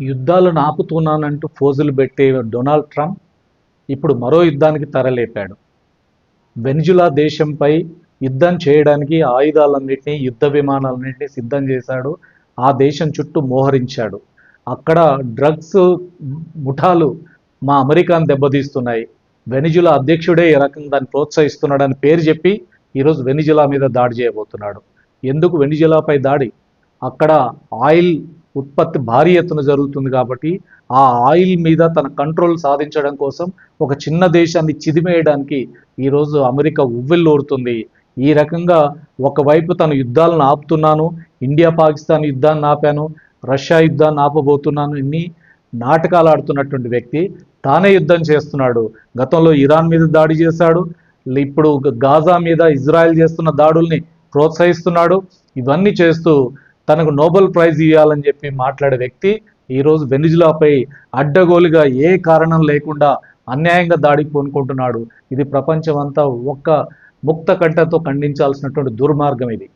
యుద్ధాలను ఆపుతున్నానంటూ ఫోజులు పెట్టే Donald Trump ఇప్పుడు మరో యుద్ధానికి తరలేపాడు. వెనిజులా దేశంపై యుద్ధం చేయడానికి ఆయుధాలన్నింటినీ యుద్ధ విమానాలన్నింటినీ సిద్ధం చేశాడు. ఆ దేశం చుట్టూ మోహరించాడు. అక్కడ డ్రగ్స్ ముఠాలు మా అమెరికాను దెబ్బతీస్తున్నాయి. వెనిజులా అధ్యక్షుడే ఈ రకంగా దాన్ని ప్రోత్సహిస్తున్నాడని పేరు చెప్పి ఈరోజు వెనిజులా మీద దాడి చేయబోతున్నాడు. ఎందుకు వెనిజులాపై దాడి? అక్కడ ఆయిల్ ఉత్పత్తి భారీ ఎత్తున జరుగుతుంది కాబట్టి ఆ ఆయిల్ మీద తన కంట్రోల్ సాధించడం కోసం ఒక చిన్న దేశాన్ని చిదిమేయడానికి ఈరోజు అమెరికా ఉవ్వెల్లూరుతుంది ఈ రకంగా ఒకవైపు తన యుద్ధాలను ఆపుతున్నాను ఇండియా పాకిస్తాన్ యుద్ధాన్ని ఆపాను రష్యా యుద్ధాన్ని ఆపబోతున్నాను ఇన్ని నాటకాలు ఆడుతున్నటువంటి వ్యక్తి తానే యుద్ధం చేస్తున్నాడు. గతంలో ఇరాన్ మీద దాడి చేశాడు ఇప్పుడు గాజా మీద ఇజ్రాయెల్ చేస్తున్న దాడుల్ని ప్రోత్సహిస్తున్నాడు. ఇవన్నీ చేస్తూ తనకు నోబెల్ ప్రైజ్ ఇవ్వాలని చెప్పి మాట్లాడే వ్యక్తి ఈరోజు వెనిజులాపై అడ్డగోలుగా ఏ కారణం లేకుండా అన్యాయంగా దాడికి పూనుకుంటున్నాడు. ఇది ప్రపంచం అంతా ఒక్క ముక్త కంటతో ఖండించాల్సినటువంటి దుర్మార్గం ఇది.